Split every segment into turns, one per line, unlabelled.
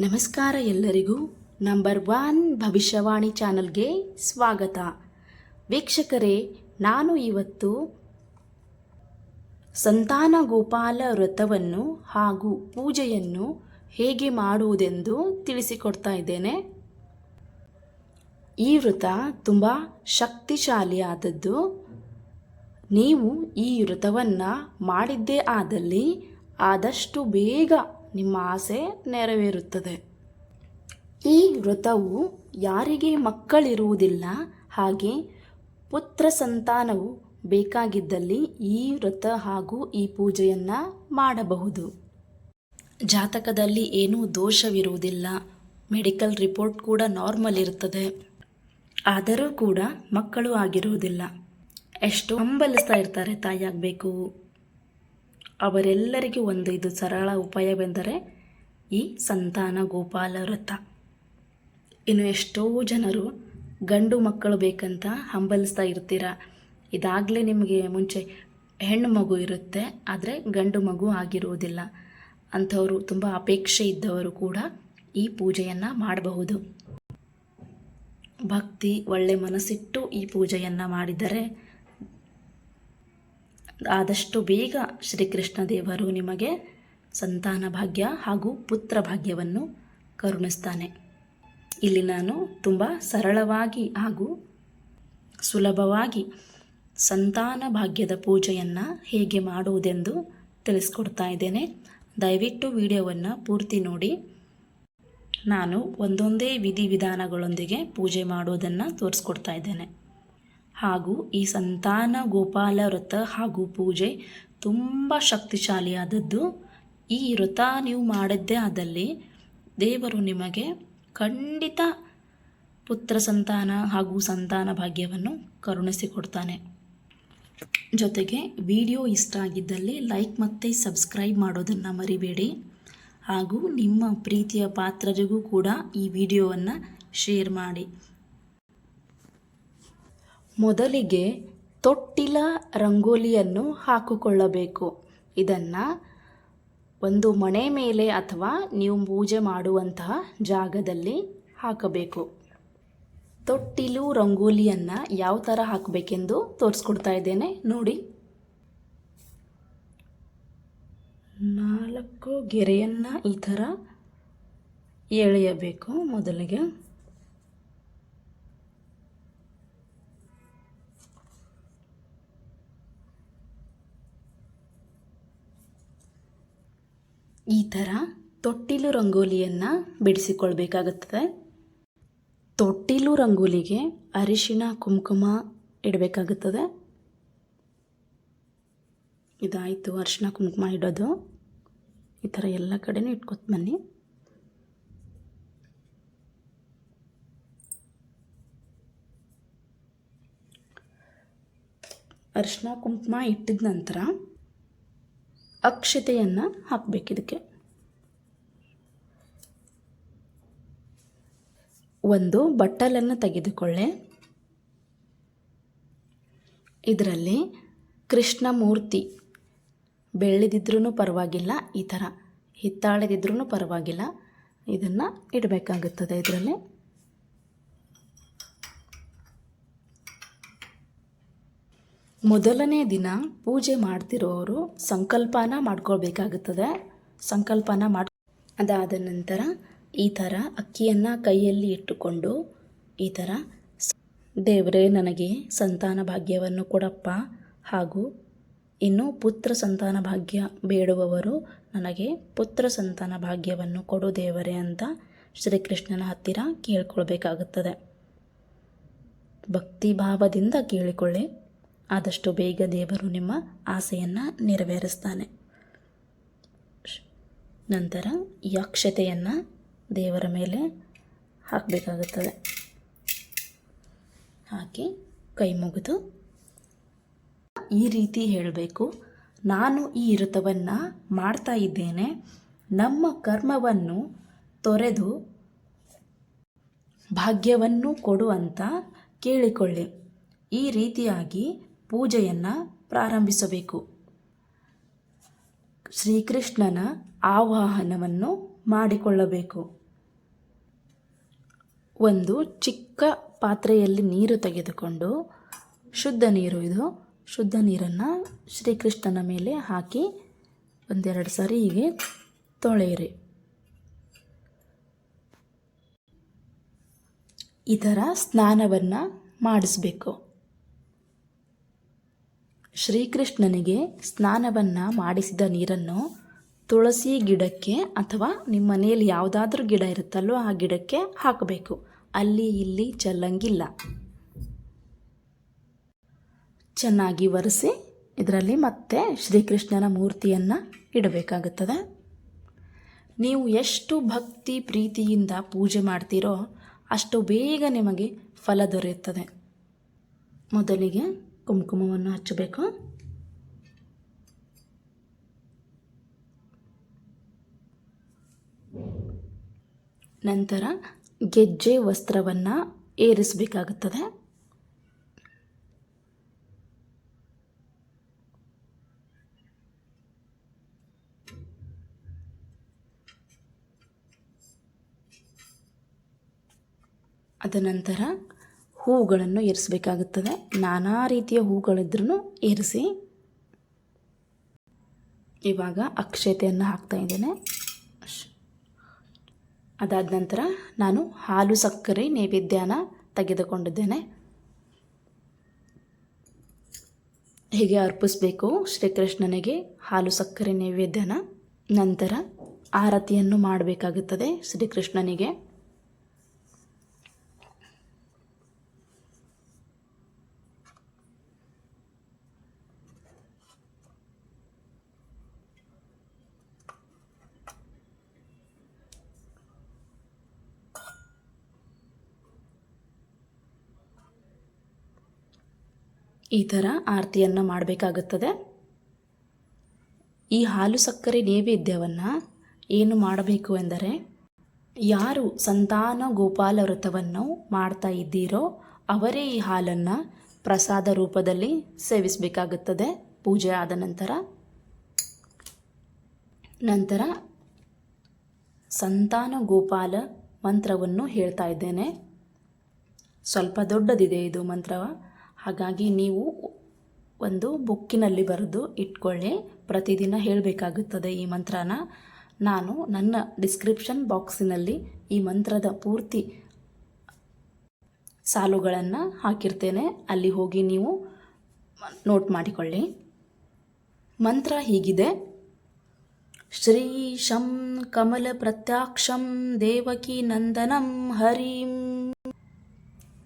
ನಮಸ್ಕಾರ ಎಲ್ಲರಿಗೂ number one ಭವಿಷ್ಯವಾಣಿ ಚಾನಲ್ಗೆ ಸ್ವಾಗತ. ವೀಕ್ಷಕರೇ, ನಾನು ಇವತ್ತು ಸಂತಾನ ಗೋಪಾಲ ವ್ರತವನ್ನು ಹಾಗೂ ಪೂಜೆಯನ್ನು ಹೇಗೆ ಮಾಡುವುದೆಂದು ತಿಳಿಸಿಕೊಡ್ತಾ ಇದ್ದೇನೆ. ಈ ವ್ರತ ತುಂಬ ಶಕ್ತಿಶಾಲಿಯಾದದ್ದು. ನೀವು ಈ ವ್ರತವನ್ನು ಮಾಡಿದ್ದೇ ಆದಲ್ಲಿ ಆದಷ್ಟು ಬೇಗ ನಿಮ್ಮ ಆಸೆ ನೆರವೇರುತ್ತದೆ. ಈ ವ್ರತವು ಯಾರಿಗೆ ಮಕ್ಕಳಿರುವುದಿಲ್ಲ, ಹಾಗೆ ಪುತ್ರ ಸಂತಾನವು ಬೇಕಾಗಿದ್ದಲ್ಲಿ ಈ ವ್ರತ ಹಾಗೂ ಈ ಪೂಜೆಯನ್ನು ಮಾಡಬಹುದು. ಜಾತಕದಲ್ಲಿ ಏನೂ ದೋಷವಿರುವುದಿಲ್ಲ. ಮೆಡಿಕಲ್ ರಿಪೋರ್ಟ್ ಕೂಡ ನಾರ್ಮಲ್ ಇರುತ್ತದೆ. ಆದರೂ ಕೂಡ ಮಕ್ಕಳು ಆಗಿರುವುದಿಲ್ಲ. ಎಷ್ಟು ಹಂಬಲಿಸ್ತಾ ಇರ್ತಾರೆ ತಾಯಿಯಾಗಬೇಕು. ಅವರೆಲ್ಲರಿಗೂ ಒಂದು ಇದು ಸರಳ ಉಪಾಯವೆಂದರೆ ಈ ಸಂತಾನ ಗೋಪಾಲ ವ್ರತ. ಇನ್ನು ಎಷ್ಟೋ ಜನರು ಗಂಡು ಮಕ್ಕಳು ಬೇಕಂತ ಹಂಬಲಿಸ್ತಾ ಇರ್ತೀರ? ಇದಾಗಲೇ ನಿಮಗೆ ಮುಂಚೆ ಹೆಣ್ಣು ಮಗು ಇರುತ್ತೆ, ಆದರೆ ಗಂಡು ಮಗು ಆಗಿರುವುದಿಲ್ಲ ಅಂಥವರು ತುಂಬ ಅಪೇಕ್ಷೆ ಇದ್ದವರು ಕೂಡ ಈ ಪೂಜೆಯನ್ನು ಮಾಡಬಹುದು. ಭಕ್ತಿ, ಒಳ್ಳೆ ಮನಸ್ಸಿಟ್ಟು ಈ ಪೂಜೆಯನ್ನು ಮಾಡಿದರೆ ಆದಷ್ಟು ಬೇಗ ಶ್ರೀಕೃಷ್ಣ ದೇವರು ನಿಮಗೆ ಸಂತಾನ ಭಾಗ್ಯ ಹಾಗೂ ಪುತ್ರ ಭಾಗ್ಯವನ್ನು ಕರುಣಿಸ್ತಾನೆ. ಇಲ್ಲಿ ನಾನು ತುಂಬ ಸರಳವಾಗಿ ಹಾಗೂ ಸುಲಭವಾಗಿ ಸಂತಾನ ಭಾಗ್ಯದ ಪೂಜೆಯನ್ನು ಹೇಗೆ ಮಾಡುವುದೆಂದು ತಿಳಿಸ್ಕೊಡ್ತಾ ಇದ್ದೇನೆ. ದಯವಿಟ್ಟು ವಿಡಿಯೋವನ್ನು ಪೂರ್ತಿ ನೋಡಿ. ನಾನು ಒಂದೊಂದೇ ವಿಧಿವಿಧಾನಗಳೊಂದಿಗೆ ಪೂಜೆ ಮಾಡುವುದನ್ನು ತೋರಿಸ್ಕೊಡ್ತಾ ಇದ್ದೇನೆ. ಹಾಗೂ ಈ ಸಂತಾನ ಗೋಪಾಲ ವ್ರತ ಹಾಗೂ ಪೂಜೆ ತುಂಬ ಶಕ್ತಿಶಾಲಿಯಾದದ್ದು. ಈ ವ್ರತ ನೀವು ಮಾಡಿದ್ದೇ ಆದಲ್ಲಿ ದೇವರು ನಿಮಗೆ ಖಂಡಿತ ಪುತ್ರ ಸಂತಾನ ಹಾಗೂ ಸಂತಾನ ಭಾಗ್ಯವನ್ನು ಕರುಣಿಸಿಕೊಡ್ತಾನೆ ಜೊತೆಗೆ ವಿಡಿಯೋ ಇಷ್ಟ ಆಗಿದ್ದಲ್ಲಿ ಲೈಕ್ ಮತ್ತು ಸಬ್ಸ್ಕ್ರೈಬ್ ಮಾಡೋದನ್ನು ಮರಿಬೇಡಿ. ಹಾಗೂ ನಿಮ್ಮ ಪ್ರೀತಿಯ ಪಾತ್ರರಿಗೂ ಕೂಡ ಈ ವಿಡಿಯೋವನ್ನು ಶೇರ್ ಮಾಡಿ. ಮೊದಲಿಗೆ ತೊಟ್ಟಿಲ ರಂಗೋಲಿಯನ್ನು ಹಾಕಿಕೊಳ್ಳಬೇಕು. ಇದನ್ನು ಒಂದು ಮಣೆ ಮೇಲೆ ಅಥವಾ ನೀವು ಪೂಜೆ ಮಾಡುವಂತಹ ಜಾಗದಲ್ಲಿ ಹಾಕಬೇಕು. ತೊಟ್ಟಿಲು ರಂಗೋಲಿಯನ್ನು ಯಾವ ಥರ ಹಾಕಬೇಕೆಂದು ತೋರಿಸ್ಕೊಡ್ತಾ ಇದ್ದೇನೆ, ನೋಡಿ. ನಾಲ್ಕು ಗೆರೆಯನ್ನು ಈ ಥರ ಎಳೆಯಬೇಕು ಮೊದಲಿಗೆ. ಈ ಥರ ತೊಟ್ಟಿಲು ರಂಗೋಲಿಯನ್ನು ಬಿಡಿಸಿಕೊಳ್ಬೇಕಾಗುತ್ತದೆ. ತೊಟ್ಟಿಲು ರಂಗೋಲಿಗೆ ಅರಿಶಿನ ಕುಂಕುಮ ಇಡಬೇಕಾಗುತ್ತದೆ. ಇದಾಯಿತು, ಅರಿಶಿಣ, ಕುಂಕುಮ ಇಡೋದು. ಈ ಥರ ಎಲ್ಲ ಕಡೆನೂ ಇಟ್ಕೊತ ಬನ್ನಿ. ಅರಿಶಿನ ಕುಂಕುಮ ಇಟ್ಟಿದ ನಂತರ ಅಕ್ಷತೆಯನ್ನು ಹಾಕಬೇಕು ಇದಕ್ಕೆ. ಒಂದು ಬಟ್ಟಲನ್ನು ತೆಗೆದುಕೊಳ್ಳೆ. ಇದರಲ್ಲಿ ಕೃಷ್ಣಮೂರ್ತಿ ಬೆಳೆದಿದ್ರೂ ಪರವಾಗಿಲ್ಲ, ಈ ಥರ ಹಿತ್ತಾಳೆದಿದ್ರೂ ಪರವಾಗಿಲ್ಲ, ಇದನ್ನು ಇಡಬೇಕಾಗುತ್ತದೆ ಇದರಲ್ಲಿ. ಮೊದಲನೇ ದಿನ ಪೂಜೆ ಮಾಡ್ತಿರೋರು ಸಂಕಲ್ಪನ ಮಾಡ್ಕೊಳ್ಬೇಕಾಗುತ್ತದೆ. ಸಂಕಲ್ಪನ ಮಾಡಿ ಅದಾದ ನಂತರ ಈ ಥರ ಅಕ್ಕಿಯನ್ನು ಕೈಯಲ್ಲಿ ಇಟ್ಟುಕೊಂಡು ಈ ಥರ ದೇವರೇ, ನನಗೆ ಸಂತಾನ ಭಾಗ್ಯವನ್ನು ಕೊಡಪ್ಪ. ಹಾಗೂ ಇನ್ನು ಪುತ್ರ ಸಂತಾನ ಭಾಗ್ಯ ಬೇಡುವವರು ನನಗೆ ಪುತ್ರ ಸಂತಾನ ಭಾಗ್ಯವನ್ನು ಕೊಡು ದೇವರೇ ಅಂತ ಶ್ರೀಕೃಷ್ಣನ ಹತ್ತಿರ ಕೇಳ್ಕೊಳ್ಬೇಕಾಗುತ್ತದೆ. ಭಕ್ತಿ ಭಾವದಿಂದ ಕೇಳಿಕೊಳ್ಳಿ. ಆದಷ್ಟು ಬೇಗ ದೇವರು ನಿಮ್ಮ ಆಸೆಯನ್ನು ನೆರವೇರಿಸ್ತಾನೆ. ನಂತರ ಯಕ್ಷತೆಯನ್ನು ದೇವರ ಮೇಲೆ ಹಾಕಬೇಕಾಗುತ್ತದೆ. ಹಾಕಿ ಕೈ ಮುಗಿದು ಈ ರೀತಿ ಹೇಳಬೇಕು, ನಾನು ಈ ವ್ರತವನ್ನು ಮಾಡ್ತಾ ಇದ್ದೇನೆ, ನಮ್ಮ ಕರ್ಮವನ್ನು ತೊರೆದು ಭಾಗ್ಯವನ್ನು ಕೊಡು ಅಂತ ಕೇಳಿಕೊಳ್ಳಿ. ಈ ರೀತಿಯಾಗಿ ಪೂಜೆಯನ್ನು ಪ್ರಾರಂಭಿಸಬೇಕು. ಶ್ರೀಕೃಷ್ಣನ ಆವಾಹನವನ್ನು ಮಾಡಿಕೊಳ್ಳಬೇಕು. ಒಂದು ಚಿಕ್ಕ ಪಾತ್ರೆಯಲ್ಲಿ ನೀರು ತೆಗೆದುಕೊಂಡು ಶುದ್ಧ ನೀರು ಇದು. ಶುದ್ಧ ನೀರನ್ನು ಶ್ರೀಕೃಷ್ಣನ ಮೇಲೆ ಹಾಕಿ ಒಂದೆರಡು ಸಾರಿ ಹೀಗೆ ತೊಳೆಯಿರಿ. ಇದರ ಸ್ನಾನವನ್ನು ಮಾಡಿಸ್ಬೇಕು. ಶ್ರೀಕೃಷ್ಣನಿಗೆ ಸ್ನಾನವನ್ನು ಮಾಡಿಸಿದ ನೀರನ್ನು ತುಳಸಿ ಗಿಡಕ್ಕೆ ಅಥವಾ ನಿಮ್ಮ ಮನೆಯಲ್ಲಿ ಯಾವುದಾದ್ರೂ ಗಿಡ ಇರುತ್ತಲ್ಲೋ ಆ ಗಿಡಕ್ಕೆ ಹಾಕಬೇಕು. ಅಲ್ಲಿ ಇಲ್ಲಿ ಚೆಲ್ಲಂಗಿಲ್ಲ. ಚೆನ್ನಾಗಿ ಒರೆಸಿ ಇದರಲ್ಲಿ ಮತ್ತೆ ಶ್ರೀಕೃಷ್ಣನ ಮೂರ್ತಿಯನ್ನು ಇಡಬೇಕಾಗುತ್ತದೆ. ನೀವು ಎಷ್ಟು ಭಕ್ತಿ ಪ್ರೀತಿಯಿಂದ ಪೂಜೆ ಮಾಡ್ತೀರೋ ಅಷ್ಟು ಬೇಗ ನಿಮಗೆ ಫಲ ದೊರೆಯುತ್ತದೆ. ಮೊದಲಿಗೆ ಕುಂಕುಮವನ್ನು ಹಚ್ಚಬೇಕು. ನಂತರ ಗೆಜ್ಜೆ ವಸ್ತ್ರವನ್ನು ಏರಿಸಬೇಕಾಗುತ್ತದೆ. ಅದ ನಂತರ ಹೂಗಳನ್ನು ಏರಿಸಬೇಕಾಗುತ್ತದೆ. ನಾನಾ ರೀತಿಯ ಹೂಗಳಿದ್ರೂ ಏರಿಸಿ ಇವಾಗ ಅಕ್ಷತೆಯನ್ನು ಹಾಕ್ತಾ ಇದ್ದೇನೆ. ಅದಾದ ನಂತರ ನಾನು ಹಾಲು ಸಕ್ಕರೆ ನೈವೇದ್ಯನ ತೆಗೆದುಕೊಂಡಿದ್ದೇನೆ. ಹೀಗೆ ಅರ್ಪಿಸಬೇಕು. ಶ್ರೀಕೃಷ್ಣನಿಗೆ ಹಾಲು ಸಕ್ಕರೆ ನೈವೇದ್ಯನ ನಂತರ ಆರತಿಯನ್ನು ಮಾಡಬೇಕಾಗುತ್ತದೆ ಶ್ರೀಕೃಷ್ಣನಿಗೆ. ಈ ಥರ ಆರತಿಯನ್ನು ಮಾಡಬೇಕಾಗುತ್ತದೆ. ಈ ಹಾಲು ಸಕ್ಕರೆ ನೈವೇದ್ಯವನ್ನು ಏನು ಮಾಡಬೇಕು ಎಂದರೆ, ಯಾರು ಸಂತಾನ ಗೋಪಾಲ ವ್ರತವನ್ನು ಮಾಡ್ತಾ ಇದ್ದೀರೋ ಅವರೇ ಈ ಹಾಲನ್ನು ಪ್ರಸಾದ ರೂಪದಲ್ಲಿ ಸೇವಿಸಬೇಕಾಗುತ್ತದೆ. ಪೂಜೆ ಆದ ನಂತರ. ನಂತರ ಸಂತಾನ ಗೋಪಾಲ ಮಂತ್ರವನ್ನು ಹೇಳ್ತಾ ಇದ್ದೇನೆ. ಸ್ವಲ್ಪ ದೊಡ್ಡದಿದೆ ಇದು ಮಂತ್ರ ಹಾಗಾಗಿ ನೀವು ಒಂದು ಬುಕ್ಕಿನಲ್ಲಿ ಬರೆದು ಇಟ್ಕೊಳ್ಳಿ. ಪ್ರತಿದಿನ ಹೇಳಬೇಕಾಗುತ್ತದೆ ಈ ಮಂತ್ರನ. ನಾನು ನನ್ನ ಡಿಸ್ಕ್ರಿಪ್ಷನ್ ಬಾಕ್ಸಿನಲ್ಲಿ ಈ ಮಂತ್ರದ ಪೂರ್ತಿ ಸಾಲುಗಳನ್ನು ಹಾಕಿರ್ತೇನೆ. ಅಲ್ಲಿ ಹೋಗಿ ನೀವು ನೋಟ್ ಮಾಡಿಕೊಳ್ಳಿ. ಮಂತ್ರ ಹೀಗಿದೆ. ಶ್ರೀ ಶಂ ಕಮಲ ಪ್ರತ್ಯಾಕ್ಷಂ ದೇವಕಿ ನಂದನಂ ಹರಿಂ.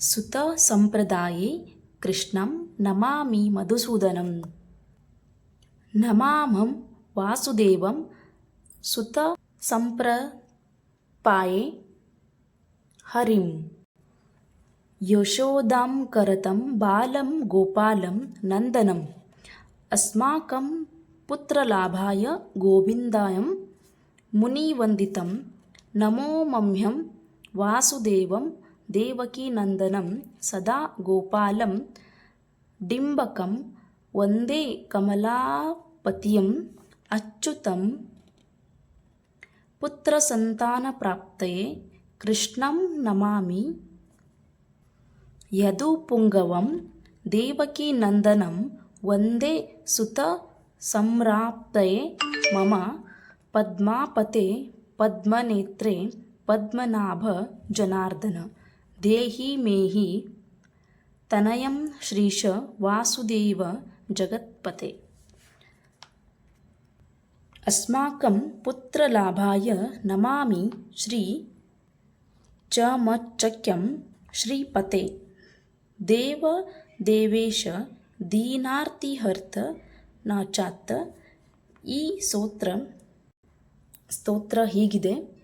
ಸುತ ಸಂಪ್ರದಾಯೇ कृष्णं नमामि मधुसूदनं। नमामं वासुदेवं सुतसम्प्रपाये हरिं। यशोदां करतं बालं गोपालं नन्दनम् अस्माकं पुत्रलाभाय गोविन्दायं मुनिवन्दितं। नमो मह्यं वासुदेवं देवकीनन्दनं सदा गोपालं डिम्बकं वन्दे कमलापतिम् अच्युतं पुत्रसन्तानप्राप्तये कृष्णं नमामि। यदुपुङ्गवं देवकीनन्दनं वन्दे सुतस्रातये मम पद्मापते पद्मनेत्रे पद्मनाभजनार्दन। ದೇಹಿ ಮೇಹಿ ತನಯಂ ಶ್ರೀಶ ವಾಸುದೇವ ಜಗತ್ಪತೆ. ಅಸ್ಮಾಕಂ ಪುತ್ರಲಾಭಾಯ ನಮಾಮಿ ಶ್ರೀ ಚಮಚಕ್ಯಂ ಶ್ರೀಪತೆ. ದೇವ ದೇವೇಶ ದೀನಾರ್ತಿಹರ್ತ ನಾಚಾತ್ತ ಈ ಸ್ತೋತ್ರ ಸ್ತೋತ್ರ ಹೀಗಿದೆ.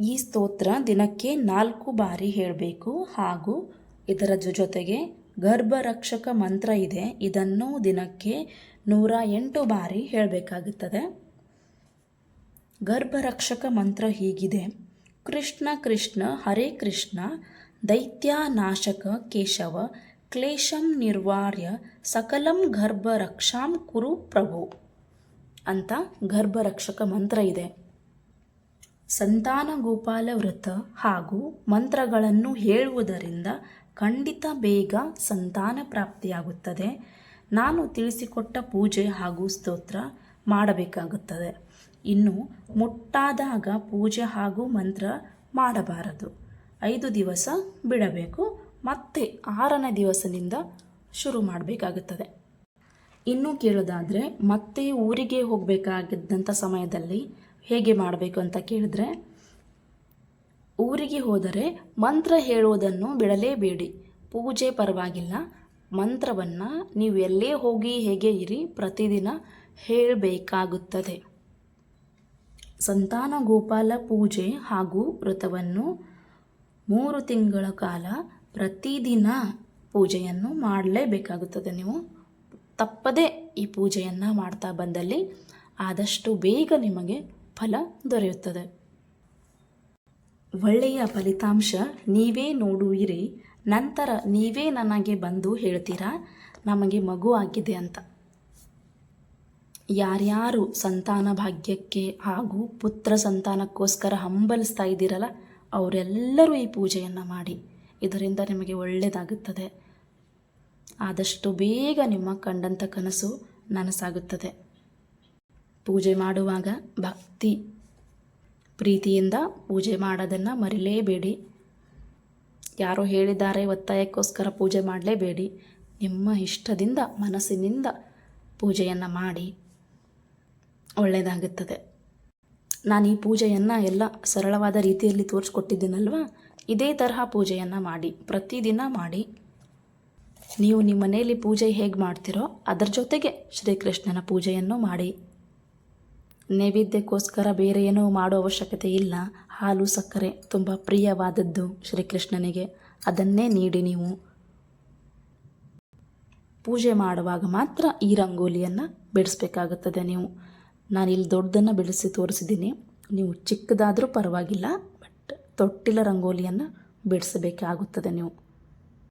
ಈ ಸ್ತೋತ್ರ ದಿನಕ್ಕೆ ನಾಲ್ಕು ಬಾರಿ ಹೇಳಬೇಕು. ಹಾಗೂ ಇದರ ಜೊತೆಗೆ ಗರ್ಭರಕ್ಷಕ ಮಂತ್ರ ಇದೆ. ಇದನ್ನು ದಿನಕ್ಕೆ ನೂರ ಎಂಟು ಬಾರಿ ಹೇಳಬೇಕಾಗುತ್ತದೆ. ಗರ್ಭರಕ್ಷಕ ಮಂತ್ರ ಹೀಗಿದೆ. ಕೃಷ್ಣ ಕೃಷ್ಣ, ಹರೇ ಕೃಷ್ಣ ದೈತ್ಯನಾಶಕ ಕೇಶವ, ಕ್ಲೇಶಂ ನಿರ್ವಾರ್ಯ, ಸಕಲಂ ಗರ್ಭರಕ್ಷಾಂ ಕುರು ಪ್ರಭು ಅಂತ ಗರ್ಭರಕ್ಷಕ ಮಂತ್ರ ಇದೆ. ಸಂತಾನ ಗೋಪಾಲ ವ್ರತ ಹಾಗೂ ಮಂತ್ರಗಳನ್ನು ಹೇಳುವುದರಿಂದ ಖಂಡಿತ ಬೇಗ ಸಂತಾನ ಪ್ರಾಪ್ತಿಯಾಗುತ್ತದೆ. ನಾನು ತಿಳಿಸಿಕೊಟ್ಟ ಪೂಜೆ ಹಾಗೂ ಸ್ತೋತ್ರ ಮಾಡಬೇಕಾಗುತ್ತದೆ. ಇನ್ನು ಮುಟ್ಟಾದಾಗ ಪೂಜೆ ಹಾಗೂ ಮಂತ್ರ ಮಾಡಬಾರದು. ಐದು ದಿವಸ ಬಿಡಬೇಕು. ಮತ್ತೆ ಆರನೇ ದಿವಸದಿಂದ ಶುರು ಮಾಡಬೇಕಾಗುತ್ತದೆ. ಇನ್ನೂ ಕೇಳೋದಾದರೆ ಮತ್ತೆ ಊರಿಗೆ ಹೋಗಬೇಕಾಗಿದ್ದಂಥ ಸಮಯದಲ್ಲಿ ಹೇಗೆ ಮಾಡಬೇಕು ಅಂತ ಕೇಳಿದ್ರೆ, ಊರಿಗೆ ಹೋದರೆ ಮಂತ್ರ ಹೇಳುವುದನ್ನು ಬಿಡಲೇಬೇಡಿ. ಪೂಜೆ ಪರವಾಗಿಲ್ಲ. ಮಂತ್ರವನ್ನು ನೀವು ಎಲ್ಲೇ ಹೋಗಿ ಹೇಗೆ ಇರಿ ಪ್ರತಿದಿನ ಹೇಳಬೇಕಾಗುತ್ತದೆ. ಸಂತಾನ ಗೋಪಾಲ ಪೂಜೆ ಹಾಗೂ ವ್ರತವನ್ನು ಮೂರು ತಿಂಗಳ ಕಾಲ ಪ್ರತಿದಿನ ಪೂಜೆಯನ್ನು ಮಾಡಲೇಬೇಕಾಗುತ್ತದೆ. ನೀವು ತಪ್ಪದೇ ಈ ಪೂಜೆಯನ್ನು ಮಾಡ್ತಾ ಬಂದಲ್ಲಿ ಆದಷ್ಟು ಬೇಗ ನಿಮಗೆ ಫಲ ದೊರೆಯುತ್ತದೆ. ಒಳ್ಳೆಯ ಫಲಿತಾಂಶ ನೀವೇ ನೋಡುವಿರಿ, ನಂತರ ನೀವೇ ನನಗೆ ಬಂದು ಹೇಳ್ತೀರಾ? ನಮಗೆ ಮಗು ಆಗಿದೆ ಅಂತ. ಯಾರ್ಯಾರು ಸಂತಾನ ಭಾಗ್ಯಕ್ಕೆ ಹಾಗೂ ಪುತ್ರ ಸಂತಾನಕ್ಕೋಸ್ಕರ ಹಂಬಲಿಸ್ತಾ ಇದ್ದೀರಲ್ಲ, ಅವರೆಲ್ಲರೂ ಈ ಪೂಜೆಯನ್ನು ಮಾಡಿ. ಇದರಿಂದ ನಿಮಗೆ ಒಳ್ಳೆಯದಾಗುತ್ತದೆ ಆದಷ್ಟು ಬೇಗ ನಿಮ್ಮ ಕಂಡಂಥ ಕನಸು ನನಸಾಗುತ್ತದೆ. ಪೂಜೆ ಮಾಡುವಾಗ ಭಕ್ತಿ ಪ್ರೀತಿಯಿಂದ ಪೂಜೆ ಮಾಡೋದನ್ನು ಮರಿಲೇಬೇಡಿ. ಯಾರೋ ಹೇಳಿದ್ದಾರೆ, ಒತ್ತಾಯಕ್ಕೋಸ್ಕರ ಪೂಜೆ ಮಾಡಲೇಬೇಡಿ. ನಿಮ್ಮ ಇಷ್ಟದಿಂದ, ಮನಸ್ಸಿನಿಂದ ಪೂಜೆಯನ್ನು ಮಾಡಿ. ಒಳ್ಳೆಯದಾಗುತ್ತದೆ ನಾನು ಈ ಪೂಜೆಯನ್ನು ಎಲ್ಲ ಸರಳವಾದ ರೀತಿಯಲ್ಲಿ ತೋರಿಸ್ಕೊಟ್ಟಿದ್ದೀನಲ್ವ? ಇದೇ ತರಹ ಪೂಜೆಯನ್ನು ಮಾಡಿ, ಪ್ರತಿದಿನ ಮಾಡಿ. ನೀವು ನಿಮ್ಮ ಮನೆಯಲ್ಲಿ ಪೂಜೆ ಹೇಗೆ ಮಾಡ್ತೀರೋ, ಅದರ ಜೊತೆಗೆ ಶ್ರೀಕೃಷ್ಣನ ಪೂಜೆಯನ್ನು ಮಾಡಿ. ನೈವೇದ್ಯಕ್ಕೋಸ್ಕರ ಬೇರೆ ಏನೂ ಮಾಡೋ ಅವಶ್ಯಕತೆ ಇಲ್ಲ. ಹಾಲು, ಸಕ್ಕರೆ ತುಂಬ ಪ್ರಿಯವಾದದ್ದು ಶ್ರೀಕೃಷ್ಣನಿಗೆ. ಅದನ್ನೇ ನೀಡಿ ನೀವು. ಪೂಜೆ ಮಾಡುವಾಗ ಮಾತ್ರ ಈ ರಂಗೋಲಿಯನ್ನು ಬಿಡಿಸ್ಬೇಕಾಗುತ್ತದೆ ನೀವು. ನಾನು ಇಲ್ಲಿ ದೊಡ್ಡದನ್ನು ಬಿಡಿಸಿ ತೋರಿಸಿದ್ದೀನಿ. ನೀವು ಚಿಕ್ಕದಾದರೂ ಪರವಾಗಿಲ್ಲ, ಬಟ್ ತೊಟ್ಟಿಲ ರಂಗೋಲಿಯನ್ನು ಬಿಡಿಸಬೇಕಾಗುತ್ತದೆ ನೀವು.